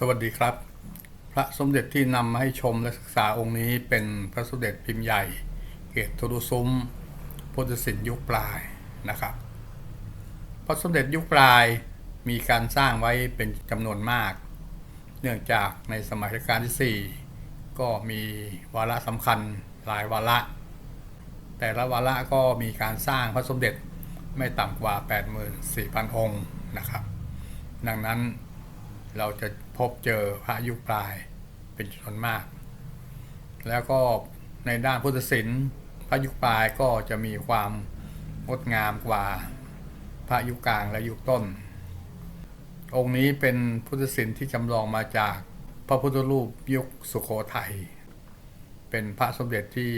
สวัสดีครับ พระสมเด็จที่นำมาให้ชมและศึกษาองค์นี้เป็นพระสมเด็จพิมพ์ใหญ่ เกตทุรุซุ้มพุทธศิลป์ยุคปลายนะครับ พระสมเด็จยุคปลายมีการสร้างไว้เป็นจำนวนมาก เนื่องจากในสมัยรัชกาลที่ 4 ก็มีวาระสำคัญหลายวาระ แต่ละวาระก็มีการสร้างพระสมเด็จไม่ต่ำกว่า 84,000 องค์นะครับ ดังนั้นเราจะ พบเจอพระยุคปลายเป็นจำนวนมาก แล้วก็ในด้านพุทธศิลป์พระยุคปลายก็จะมีความงดงามกว่าพระยุคกลางและยุคต้น องค์นี้เป็นพุทธศิลป์ที่จำลองมาจากพระพุทธรูปยุคสุโขทัย เป็นพระสมเด็จที่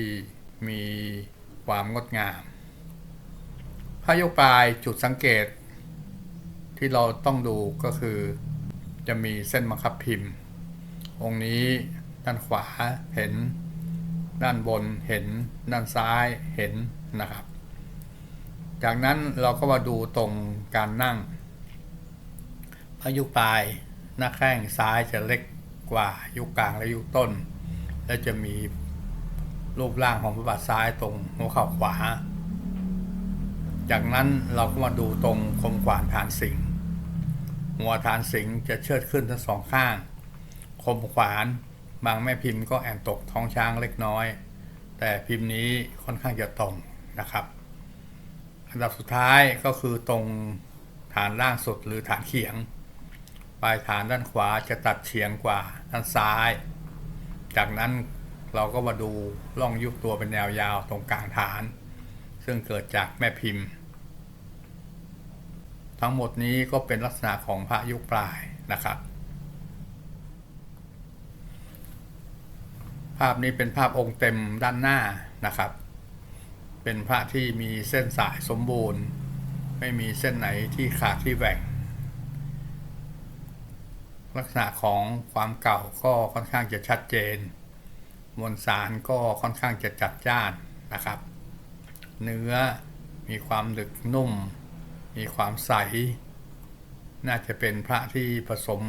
มีความงดงาม พระยุคปลายจุดสังเกตที่เราต้องดูก็คือ จะมีเส้นบังคับพิมพ์ องค์นี้ด้านขวาเห็น ด้านบนเห็น ด้านซ้ายเห็นนะครับ จากนั้นเราก็มาดูตรงการนั่งพระยุปลายหน้าแข้งซ้ายจะเล็กกว่ายุคกลางและยุคต้น และจะมีรูปร่างของพระบาทซ้ายตรงหัวเข่าขวา จากนั้นเราก็มาดูตรงคมขวานฐานสิง หัวฐานสิงจะเชิดขึ้นทั้งสองข้าง คมขวานบางแม่พิมพ์ก็แอนตกท้องช้างเล็กน้อย แต่พิมพ์นี้ค่อนข้างจะตรงนะครับ อันดับสุดท้ายก็คือตรงฐานล่างสุดหรือฐานเขียง ปลายฐานด้านขวาจะตัดเฉียงกว่าด้านซ้าย จากนั้นเราก็มาดูร่องยุบตัวเป็นแนวยาวตรงกลางฐาน ซึ่งเกิดจากแม่พิมพ์ ทั้งหมดนี้ก็เป็นลักษณะของพระยุคปลายนะครับ ภาพนี้เป็นภาพองค์เต็มด้านหน้านะครับ เป็นพระที่มีเส้นสายสมบูรณ์ ไม่มีเส้นไหนที่ขาดที่แหว่ง ลักษณะของความเก่าก็ค่อนข้างจะชัดเจน มวลสารก็ค่อนข้างจะจัดจ้านนะครับ เนื้อมีความดึกนุ่ม มีความใส น่าจะเป็นพระที่ผสม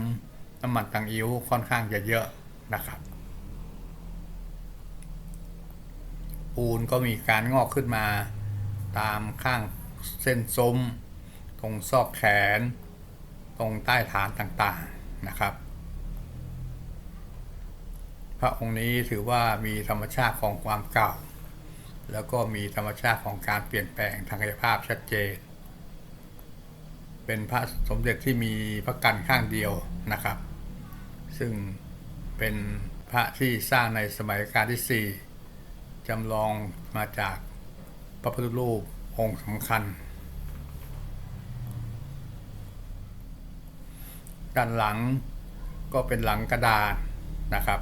น้ำมันตังอิ้วค่อนข้างจะเยอะนะครับ ปูนก็มีการงอกขึ้นมาตามข้างเส้นซุ้ม ตรงซอกแขน ตรงใต้ฐานต่างๆนะครับ พระองค์นี้ถือว่ามีธรรมชาติของความเก่า แล้วก็มีธรรมชาติของการเปลี่ยนแปลงทางกายภาพชัดเจน เป็นพระสมเด็จที่มีพระกันข้างเดียวนะครับ ซึ่งเป็นพระที่สร้างในสมัยกาลที่4จำลองมาจากพระพุทธรูปองค์สำคัญ ด้านหลังก็เป็นหลังกระดาษนะครับ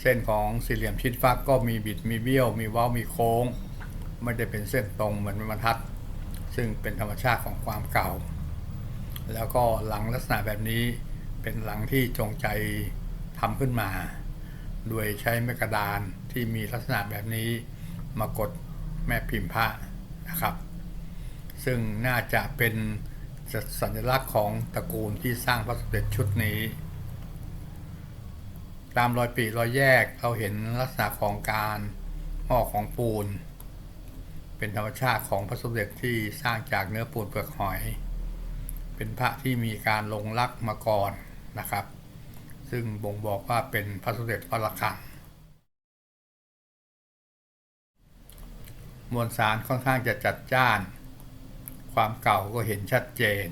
เส้นของสี่เหลี่ยมชิดฟักก็มีบิดมีเบี้ยว มีเว้ามีโค้ง ไม่ได้เป็นเส้นตรงเหมือนบรรทัด ซึ่งเป็นธรรมชาติของความเก่า แล้วก็หลังลักษณะแบบนี้เป็นหลังที่จงใจทำขึ้นมา โดยใช้ไม้กระดานที่มีลักษณะแบบนี้มากดแม่พิมพ์พระนะครับ ซึ่งน่าจะเป็นสัญลักษณ์ของตระกูลที่สร้างพระสมเด็จชุดนี้ ตามรอยปีรอยแยกเราเห็นลักษณะของการห่อของปูน เป็นธรรมชาติของพระสมเด็จที่สร้างจากเนื้อปูนเปลือกหอย เป็นพระที่มีการลงลักมาก่อนนะครับ ซึ่งบ่งบอกว่าเป็นพระสมเด็จพระระฆังมวลสารค่อนข้างจะจัดจ้าน ความเก่าก็เห็นชัดเจน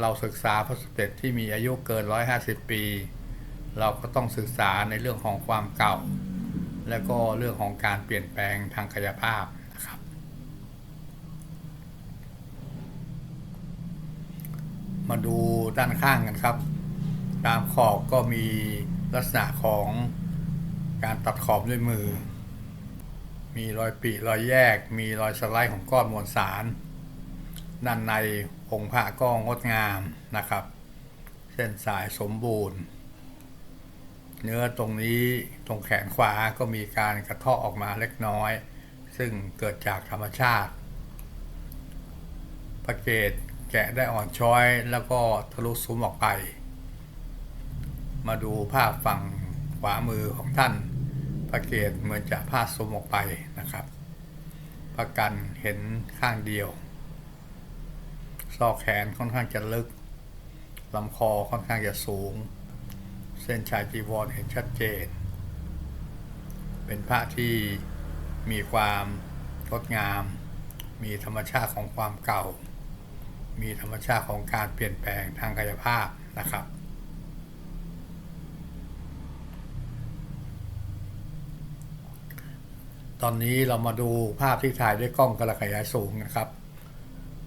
เราศึกษาพระสมเด็จที่มีอายุเกิน 150 ปี เราก็ต้องศึกษาในเรื่องของความเก่า และก็เรื่องของการเปลี่ยนแปลงทางกายภาพนะครับ มาดูด้านข้างกันครับ ตามขอบก็มีลักษณะของการตัดขอบด้วยมือ มีรอยปีรอยแยก มีรอยสไลด์ของก้อนมวลสาร ด้านในองค์พระก็งดงามนะครับ เส้นสายสมบูรณ์ เนื้อตรงนี้ตรงแขนขวาก็มีการกระเทาะออกมาเล็กน้อย ซึ่งเกิดจากธรรมชาติพระเกต แกะได้อ่อนช้อยแล้วก็ทะลุซุ้มออกไป มาดูภาพฝั่งขวามือของท่าน พระเกศเหมือนจะพาดสมออกไปนะครับประกันเห็นข้างเดียว ซอกแขนค่อนข้างจะลึกลำคอค่อนข้างจะสูง เส้นชายจีวรเห็นชัดเจน เป็นพระที่มีความงดงาม มีธรรมชาติของความเก่า มีธรรมชาติของการเปลี่ยนแปลงทางกายภาพนะครับตอนนี้เรามาดูภาพที่ถ่ายด้วยกล้องกระขยายสูงนะครับ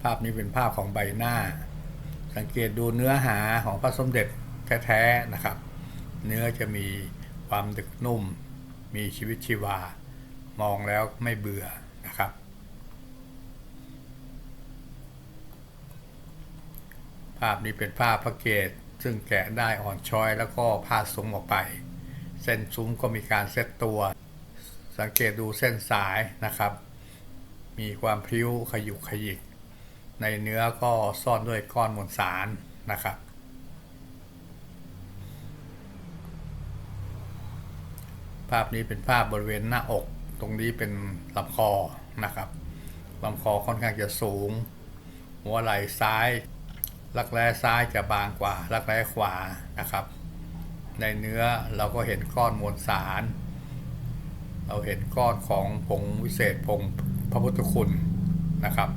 ภาพนี้เป็นภาพของใบหน้า สังเกตดูเนื้อหาของพระสมเด็จแท้ๆนะครับ เนื้อจะมีความดึกนุ่ม มีชีวิตชีวา มองแล้วไม่เบื่อนะครับ ภาพนี้เป็นภาพพระเกศซึ่งแกะได้อ่อนช้อยแล้วก็พาดซุ้มออกไป เส้นซุ้มก็มีการเซตตัว สังเกตดูเส้นสายนะครับ มีความพริ้วขยุกขยิก ในเนื้อก็ซ่อนด้วยก้อนมวลสารนะครับภาพนี้เป็นภาพบริเวณหน้าอก ตรงนี้เป็นลำคอนะครับลำคอค่อนข้างจะสูง หัวไหล่ซ้าย รักแร้ซ้ายจะบางกว่ารักแร้ขวานะครับ ในเนื้อเราก็เห็นก้อนมวลสาร เราเห็นก้อนของผงวิเศษผงพระพุทธคุณนะครับ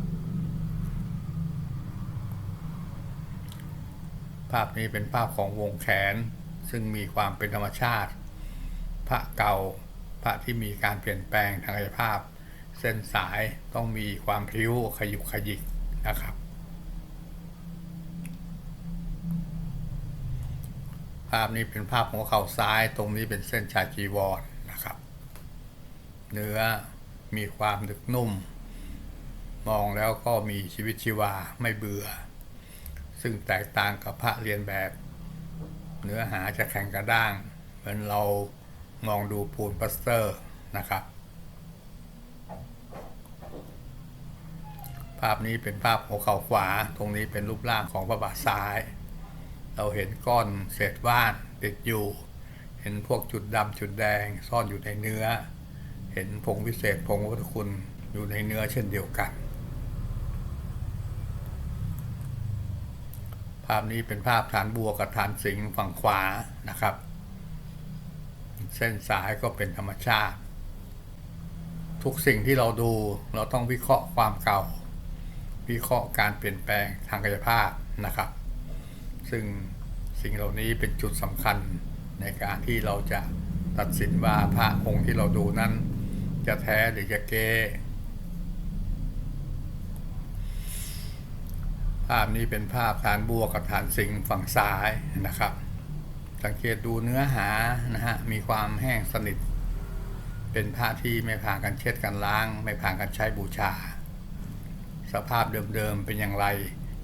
ภาพนี้เป็นภาพของวงแขนซึ่งมีความเป็นธรรมชาติ พระเก่าพระที่มีการเปลี่ยนแปลงทางกายภาพ เส้นสายต้องมีความพริ้วขยุกขยิกนะครับ ภาพนี้เป็นภาพหัวเข่าซ้าย ตรงนี้เป็นเส้นชายจีวรนะครับ เนื้อมีความดึกนุ่ม มองแล้วก็มีชีวิตชีวาไม่เบื่อ ซึ่งแตกต่างกับพระเรียนแบบ เนื้อหาจะแข็งกระด้าง เหมือนเรามองดูปูนปลาสเตอร์นะครับ ภาพนี้เป็นภาพหัวเข่าขวา ตรงนี้เป็นรูปร่างของพระบาทซ้าย เราเห็นก้อนเศษว่านติดอยู่ เห็นพวกจุดดำจุดแดงซ่อนอยู่ในเนื้อ เห็นผงวิเศษผงวัตคุณอยู่ในเนื้อเช่นเดียวกัน ภาพนี้เป็นภาพฐานบัวกับฐานสิงฝั่งขวานะครับ เส้นสายก็เป็นธรรมชาติ ทุกสิ่งที่เราดูเราต้องวิเคราะห์ความเก่า วิเคราะห์การเปลี่ยนแปลงทางกายภาพนะครับ ซึ่งสิ่งเหล่านี้เป็นจุดสำคัญในการที่เราจะตัดสินว่าพระองค์ที่เราดูนั้น จะแท้หรือจะเก้ภาพนี้เป็นภาพฐานบัวกับฐานสิงห์ฝั่งซ้ายนะครับ สังเกตดูเนื้อหานะฮะมีความแห้งสนิท เป็นผ้าที่ไม่ผ่านการเช็ดกันล้าง ไม่ผ่านการใช้บูชา สภาพเดิมๆเป็นอย่างไร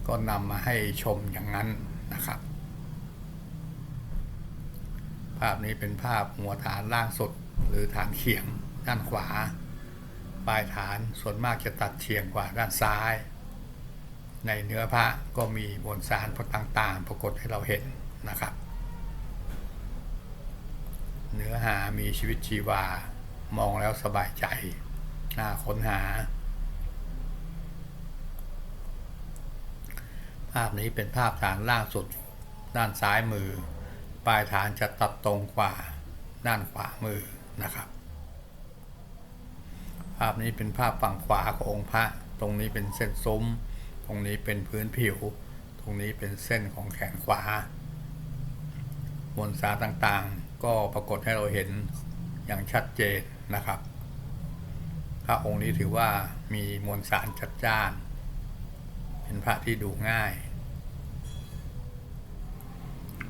ก็นำมาให้ชมอย่างนั้น นะครับ ภาพนี้เป็นภาพหัวฐานล่างสุดหรือฐานเฉียงด้านขวา ปลายฐานส่วนมากจะตัดเฉียงกว่าด้านซ้าย ในเนื้อพระก็มีมวลสารต่างๆ ปรากฏให้เราเห็นนะครับ เนื้อหามีชีวิตชีวามองแล้วสบายใจน่าค้นหา ภาพนี้เป็นภาพฐานล่างสุด ด้านซ้ายมือ ปลายฐานจะตัดตรงกว่าด้านขวามือนะครับ ภาพนี้เป็นภาพฝั่งขวาขององค์พระ ตรงนี้เป็นเส้นซุ้ม ตรงนี้เป็นพื้นผิว ตรงนี้เป็นเส้นของแขนขวามวลสารต่างๆ ก็ปรากฏให้เราเห็นอย่างชัดเจนนะครับ พระองค์นี้ถือว่ามีมวลสารจัดจ้าน เป็นพระที่ดูง่าย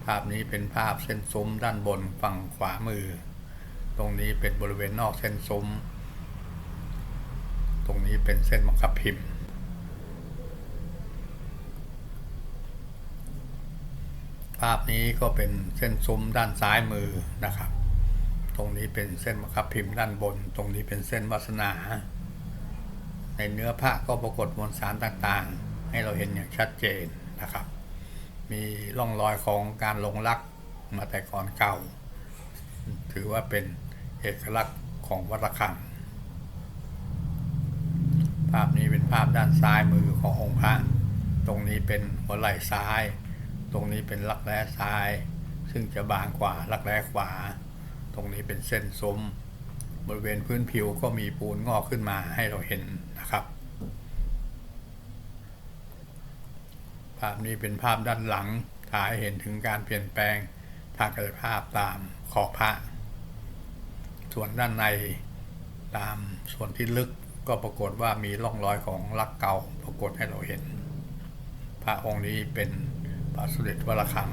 ภาพนี้เป็นภาพเส้นซุ้มด้านบนฝั่งขวามือ ตรงนี้เป็นบริเวณนอกเส้นซุ้ม ตรงนี้เป็นเส้นมังคับพิมพ์ภาพนี้ก็เป็นเส้นซุ้มด้านซ้ายมือนะครับ ตรงนี้เป็นเส้นมังคับพิมพ์ด้านบน ตรงนี้เป็นเส้นวาสนา ในเนื้อพระก็ปรากฏมวลสารต่างๆ ให้เราเห็นอย่างชัดเจนนะครับ มีร่องรอยของการลงรักมาแต่ก่อนเก่า ถือว่าเป็นเอกลักษณ์ของวัดระฆัง ภาพนี้เป็นภาพด้านซ้ายมือขององค์พระตรงนี้เป็นหัวไหล่ซ้าย ตรงนี้เป็นรักแร้ซ้าย ซึ่งจะบางกว่ารักแร้ขวา ตรงนี้เป็นเส้นซุ้มบริเวณพื้นผิวก็มีปูนงอกขึ้นมาให้เราเห็นนะครับ ภาพนี้เป็นภาพด้านหลังถ่ายเห็นถึงการเปลี่ยนแปลงทางกายภาพตามขอบพระ ส่วนด้านในตามส่วนที่ลึกก็ปรากฏว่ามีร่องรอยของลักเก่าปรากฏให้เราเห็น พระองค์นี้เป็นพระสมเด็จวรคัง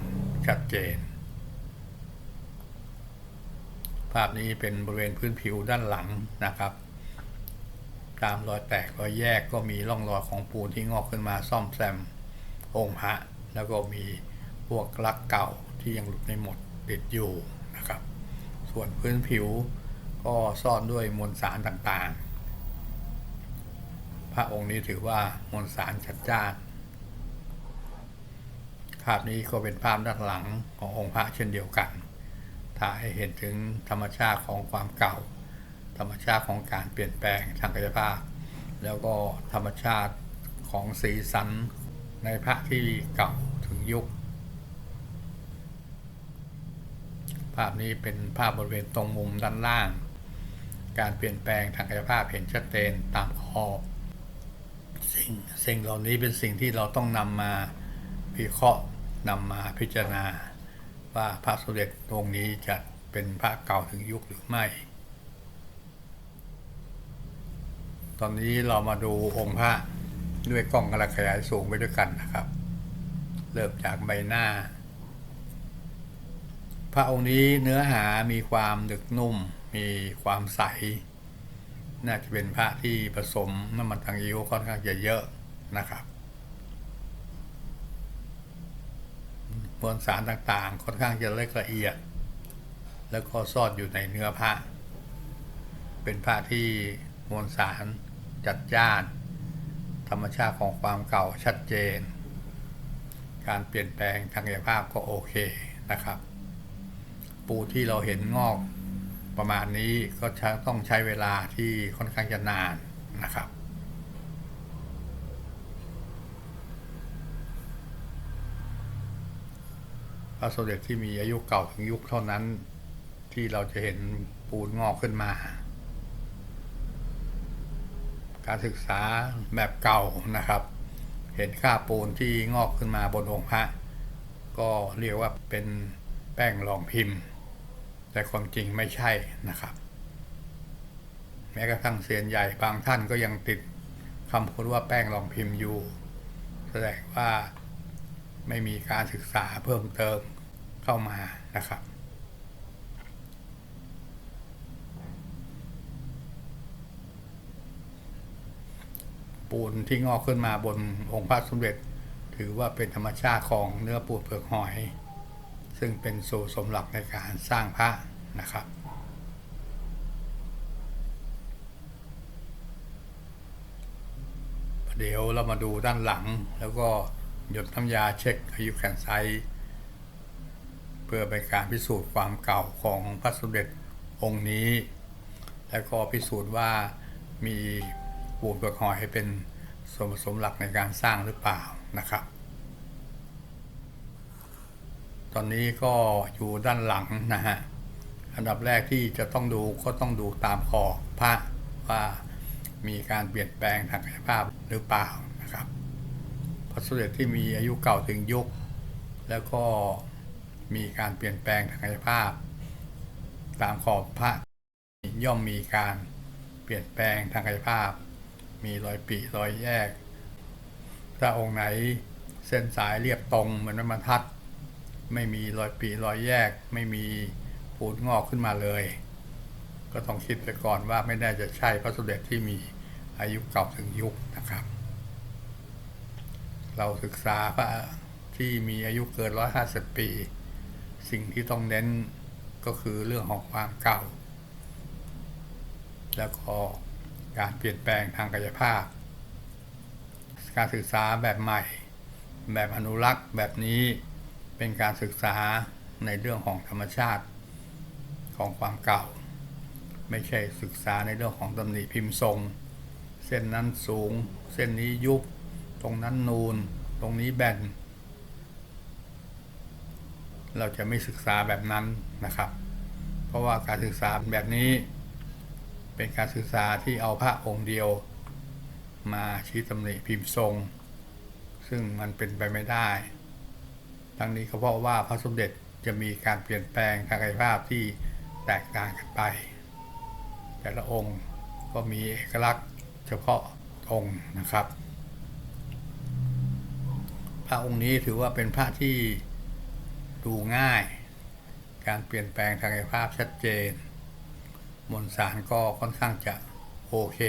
ชัดเจน ภาพนี้เป็นบริเวณพื้นผิวด้านหลังนะครับ ตามรอยแตกรอยแยกก็มีร่องรอยของปูนที่งอกขึ้นมาซ่อมแซม องค์พระแล้วก็มีพวกลักเก่าที่ยังหลุดไม่หมดติดอยู่นะครับ ส่วนพื้นผิวก็ซ่อนด้วยมวลสารต่างๆ พระองค์นี้ถือว่ามวลสารชัดจ้านภาพนี้ก็เป็นภาพด้านหลังขององค์พระเช่นเดียวกันถ่ายให้เห็นถึงธรรมชาติของความเก่า ธรรมชาติของการเปลี่ยนแปลงทางกายภาพ แล้วก็ธรรมชาติของสีสัน ในพระที่เก่าถึงยุค ภาพนี้เป็นภาพบริเวณตรงมุมด้านล่าง การเปลี่ยนแปลงทางกายภาพเห็นชัดเจนตามขอบสิ่งสิ่งเหล่านี้เป็นสิ่งที่เราต้องนำมาวิเคราะห์นำมาพิจารณา ว่าพระสมเด็จองค์นี้จะเป็นพระเก่าถึงยุคหรือไม่ ตอนนี้เรามาดูองค์พระ ด้วยกล้องกระขยายสูงไปด้วยกันนะครับ เริ่มจากใบหน้า พระองค์นี้เนื้อหามีความดึกนุ่ม มีความใส น่าจะเป็นพระที่ผสมน้ำมันทางยิ้วค่อนข้างจะเยอะนะครับมวลสารต่างๆ ค่อนข้างจะละละเอียด แล้วก็ซ่อนอยู่ในเนื้อพระเป็นพระที่มวลสารจัดจ้าน รรมชาติของความเก่าชัดเจน การเปลี่ยนแปลงทางกายภาพก็โอเคนะครับ ปูที่เราเห็นงอกประมาณนี้ก็ต้องใช้เวลาที่ค่อนข้างจะนานนะครับพระสมเด็จที่มีอายุเก่าถึงยุคเท่านั้น ที่เราจะเห็นปูนงอกขึ้นมา การศึกษาแบบเก่านะครับ เห็นค่าปูนที่งอกขึ้นมาบนองค์พระก็เรียกว่าเป็นแป้งรองพิมพ์ แต่ความจริงไม่ใช่นะครับ แม้กระทั่งเสียนใหญ่บางท่านก็ยังติดคำพูดว่าแป้งรองพิมพ์อยู่ แสดงว่าไม่มีการศึกษาเพิ่มเติมเข้ามานะครับ ปูนที่งอกขึ้นมาบนองค์พระสมเด็จ ถือว่าเป็นธรรมชาติของเนื้อปูนเปลือกหอย ซึ่งเป็นสูตรสมหลักในการสร้างพระนะครับเดี๋ยวเรามาดูด้านหลังแล้วก็หยดน้ำยาเช็คอายุแขนไซส์เพื่อเป็นการพิสูจน์ความเก่าของพระสมเด็จองค์นี้ แล้วก็พิสูจน์ว่ามี ปูนเปลือกหอยให้เป็นส่วนผสมหลักในการสร้างหรือเปล่านะครับ ตอนนี้ก็อยู่ด้านหลังนะฮะอันดับแรกที่จะต้องดูก็ต้องดูตามคอพระว่ามีการเปลี่ยนแปลงทางกายภาพหรือเปล่านะครับพระสมเด็จที่มีอายุเก่าถึงยุค แล้วก็มีการเปลี่ยนแปลงทางกายภาพ ตามขอบพระย่อมมีการเปลี่ยนแปลงทางกายภาพ มีรอยปีรอยแยก ถ้าองค์ไหนเส้นสายเรียบตรงเหมือนไม้บรรทัด ไม่มีรอยปีรอยแยก ไม่มีปูดงอกขึ้นมาเลย ก็ต้องคิดไปก่อนว่าไม่ได้จะใช่พระสมเด็จที่มีอายุเก่าถึงยุคนะครับ เราศึกษาพระที่มีอายุเกิน150ปี สิ่งที่ต้องเน้นก็คือเรื่องของความเก่า แล้วก็ การเปลี่ยนแปลงทางกายภาพ การศึกษาแบบใหม่ แบบอนุรักษ์แบบนี้เป็นการศึกษาในเรื่องของธรรมชาติของความเก่า ไม่ใช่ศึกษาในเรื่องของตำหนิพิมพ์ทรง เส้นนั้นสูง เส้นนี้ยุบตรงนั้นนูน ตรงนี้แบนเราจะไม่ศึกษาแบบนั้นนะครับ เพราะว่าการศึกษาแบบนี้ เป็นการศึกษาที่เอาพระองค์เดียว มาชี้ตำหนิพิมพ์ทรง ซึ่งมันเป็นไปไม่ได้ ทั้งนี้ก็เพราะว่าพระสมเด็จจะมีการเปลี่ยนแปลงทางกายภาพที่แตกต่างกันไป แต่ละองค์ก็มีเอกลักษณ์เฉพาะองค์นะครับ พระองค์นี้ถือว่าเป็นพระที่ดูง่าย การเปลี่ยนแปลงทางกายภาพชัดเจน มวลสารก็ค่อนข้างจะโอเค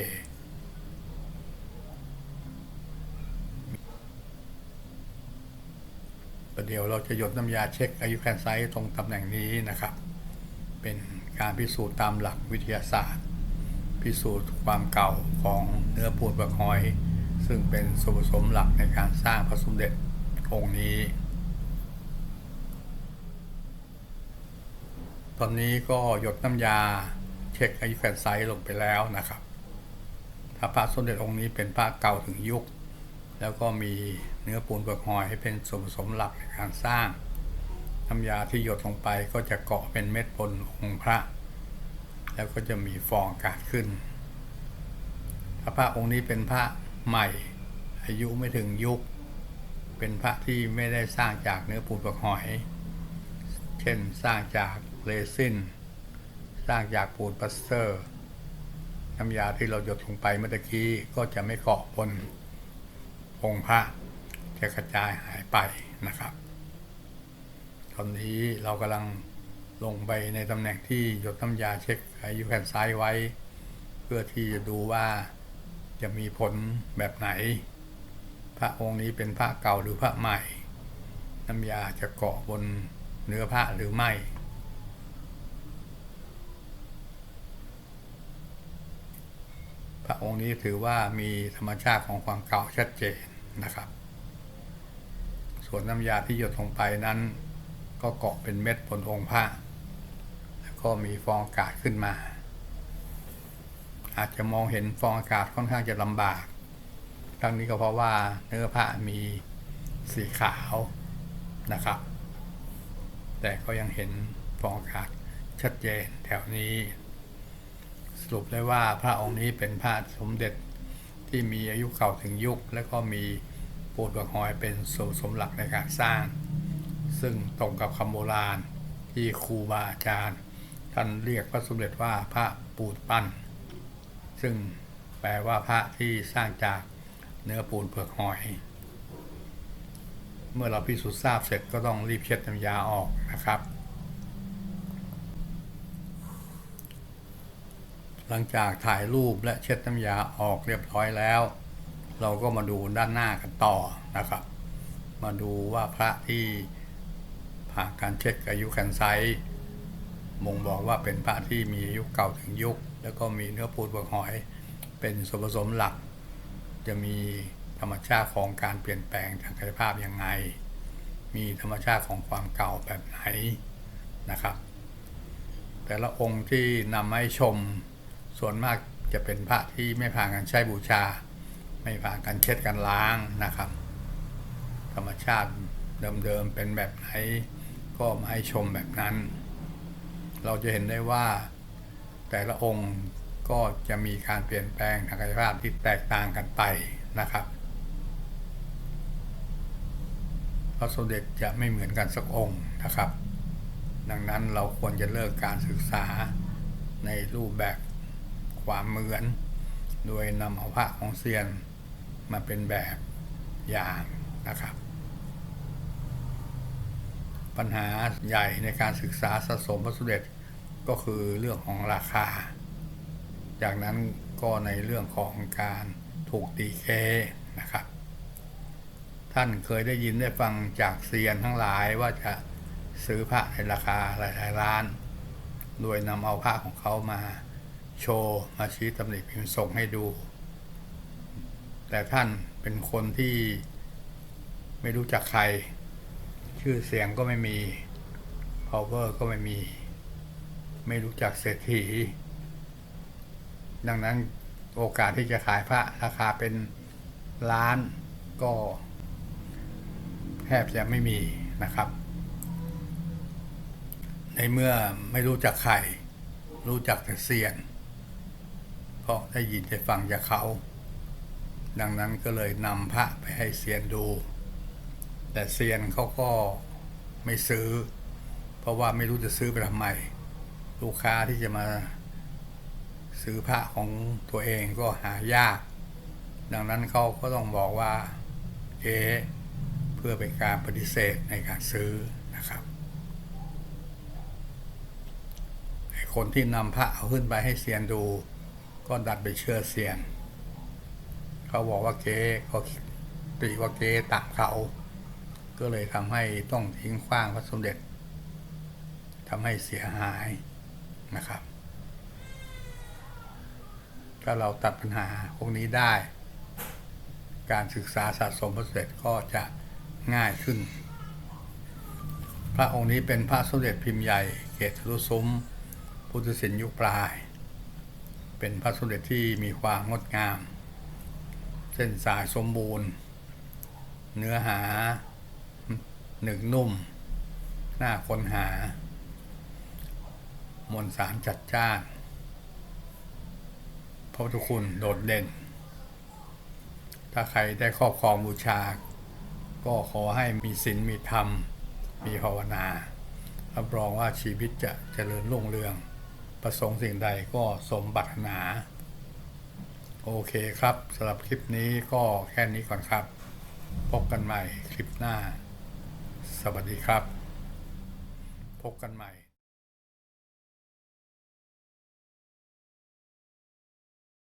ประเดี๋ยวเราจะหยดน้ำยาเช็คอายุแคนไซต์ตรงตำแหน่งนี้นะครับ เป็นการพิสูจน์ตามหลักวิทยาศาสตร์ พิสูจน์ความเก่าของเนื้อปูนปลือกหอย ซึ่งเป็นส่วนผสมหลักในการสร้างพระสมเด็จองค์นี้ตอนนี้ก็หยดน้ำยา เช็คอายุแคนไซต์ลงไปแล้วนะครับถ้าพระสมเด็จองค์นี้เป็นพระเก่าถึงยุค แล้วก็มีเนื้อปูนเปลือกหอยให้เป็นส่วนผสมหลักในการสร้างน้ำยาที่หยดลงไปก็จะเกาะเป็นเม็ดบนองค์พระ แล้วก็จะมีฟองอากาศขึ้นถ้าพระองค์นี้เป็นพระใหม่ อายุไม่ถึงยุค เป็นพระที่ไม่ได้สร้างจากเนื้อปูนเปลือกหอย เช่นสร้างจากเรซิน ร้างจากปูนปลาสเตอร์น้ำยาที่เราหยดลงไปเมื่อกี้ก็จะไม่เกาะบนองค์พระจะกระจายหายไปนะครับตอนนี้เรากำลังลงไปในตำแหน่งที่หยดน้ำยาเช็คอายุแผ่นซ้ายไว้ เพื่อที่จะดูว่าจะมีผลแบบไหน พระองค์นี้เป็นพระเก่าหรือพระใหม่ น้ำยาจะเกาะบนเนื้อพระหรือไม่ พระ องค์นี้ถือว่ามีธรรมชาติของความเก่าชัดเจนนะครับ ส่วนน้ำยาที่หยดลงไปนั้น ก็เกาะเป็นเม็ดบนองค์พระแล้วก็มีฟองอากาศขึ้นมา อาจจะมองเห็นฟองอากาศค่อนข้างจะลำบากทั้งนี้ก็เพราะว่าเนื้อผ้ามีสีขาวนะครับ แต่ก็ยังเห็นฟองอากาศชัดเจนแถวนี้ สรุปได้ว่าพระองค์นี้เป็นพระสมเด็จที่มีอายุเก่าถึงยุค และก็มีปูดบักหอยเป็นส่วนสมหลักในการสร้าง ซึ่งตรงกับคำโบราณที่ครูบาอาจารย์ ท่านเรียกพระสมเด็จว่าพระปูดปั้น ซึ่งแปลว่าพระที่สร้างจากเนื้อปูนเปลือกหอย เมื่อเราพิสูจน์ทราบเสร็จก็ต้องรีบเช็ดน้ำยาออกนะครับ ลังจากถ่ายรูปและเช็ดน้ำยาออกเรียบร้อยแล้ว เราก็มาดูด้านหน้ากันต่อนะครับ มาดูว่าพระที่ผ่านการเช็คอายุคันไซมงบอกว่าเป็นพระที่มีอายุเก่าถึงยุค แล้วก็มีเนื้อปูนเปลือกหอย เป็นส่วนผสมหลัก จะมีธรรมชาติของการเปลี่ยนแปลงทางกายภาพยังไง มีธรรมชาติของความเก่าแบบไหนนะครับ แต่ละองค์ที่นำมาให้ชม ส่วนมากจะเป็นพระที่ไม่ผ่านการใช้บูชา ไม่ผ่านการเช็ดกันล้างนะครับ ธรรมชาติเดิมๆเป็นแบบไหนก็มาให้ชมแบบนั้น เราจะเห็นได้ว่าแต่ละองค์ก็จะมีการเปลี่ยนแปลงทางกายภาพที่แตกต่างกันไปนะครับพระสมเด็จจะไม่เหมือนกันสักองค์นะครับ ดังนั้นเราควรจะเลิกการศึกษาในรูปแบบ ความเหมือน โดยนำเอาพระของเซียนมาเป็นแบบอย่างนะครับ ปัญหาใหญ่ในการศึกษาสะสมพระสมเด็จก็คือเรื่องของราคา จากนั้นก็ในเรื่องของการถูกตีเคนะครับ ท่านเคยได้ยินได้ฟังจากเซียนทั้งหลายว่าจะซื้อพระในราคาหลายๆล้าน โดยนำเอาพระของเขามา โชว์มาชี้ตำหนิพิมพ์ส่งให้ดู แต่ท่านเป็นคนที่ไม่รู้จักใคร ชื่อเสียงก็ไม่มี power ก็ไม่มี ไม่รู้จักเศรษฐี ดังนั้นโอกาสที่จะขายพระราคาเป็นล้านก็แทบจะไม่มีนะครับ ในเมื่อไม่รู้จักใคร รู้จักแต่เซียน เพราะได้ยินได้ฟังจากเขา ดังนั้นก็เลยนำพระไปให้เซียนดู แต่เซียนเขาก็ไม่ซื้อ เพราะว่าไม่รู้จะซื้อไปทำไม ลูกค้าที่จะมาซื้อพระของตัวเองก็หายาก ดังนั้นเขาก็ต้องบอกว่าเอ๊เพื่อเป็นการปฏิเสธในการซื้อนะครับคนที่นำพระเอาขึ้นไปให้เซียนดู ก็ดัดไปเชื่อเซียนเขาบอกว่าเก๊เขาตีว่าเก๊ตักเขา ก็เลยทำให้ต้องทิ้งขว้างพระสมเด็จทำให้เสียหายนะครับ ถ้าเราตัดปัญหาพวกนี้ได้ การศึกษาสะสมพระสมเด็จก็จะง่ายขึ้น พระองค์นี้เป็นพระสมเด็จพิมพ์ใหญ่เกศรุซุ้ม พุทธศิลป์ยุคปลาย เป็นพระสมเด็จที่มีความงดงาม เส้นสายสมบูรณ์ เนื้อหาหนึกนุ่ม หน้าคนหา มวลสารจัดจ้านพระพุทธคุณโดดเด่น ถ้าใครได้ครอบครองบูชา ก็ขอให้มีศีลมีธรรม มีภาวนารับรองว่าชีวิตจะเจริญรุ่งเรือง ประสงค์สิ่งใดก็สมบัตินา โอเคครับสำหรับคลิปนี้ก็แค่นี้ก่อนครับ พบกันใหม่คลิปหน้า สวัสดีครับ พบกันใหม่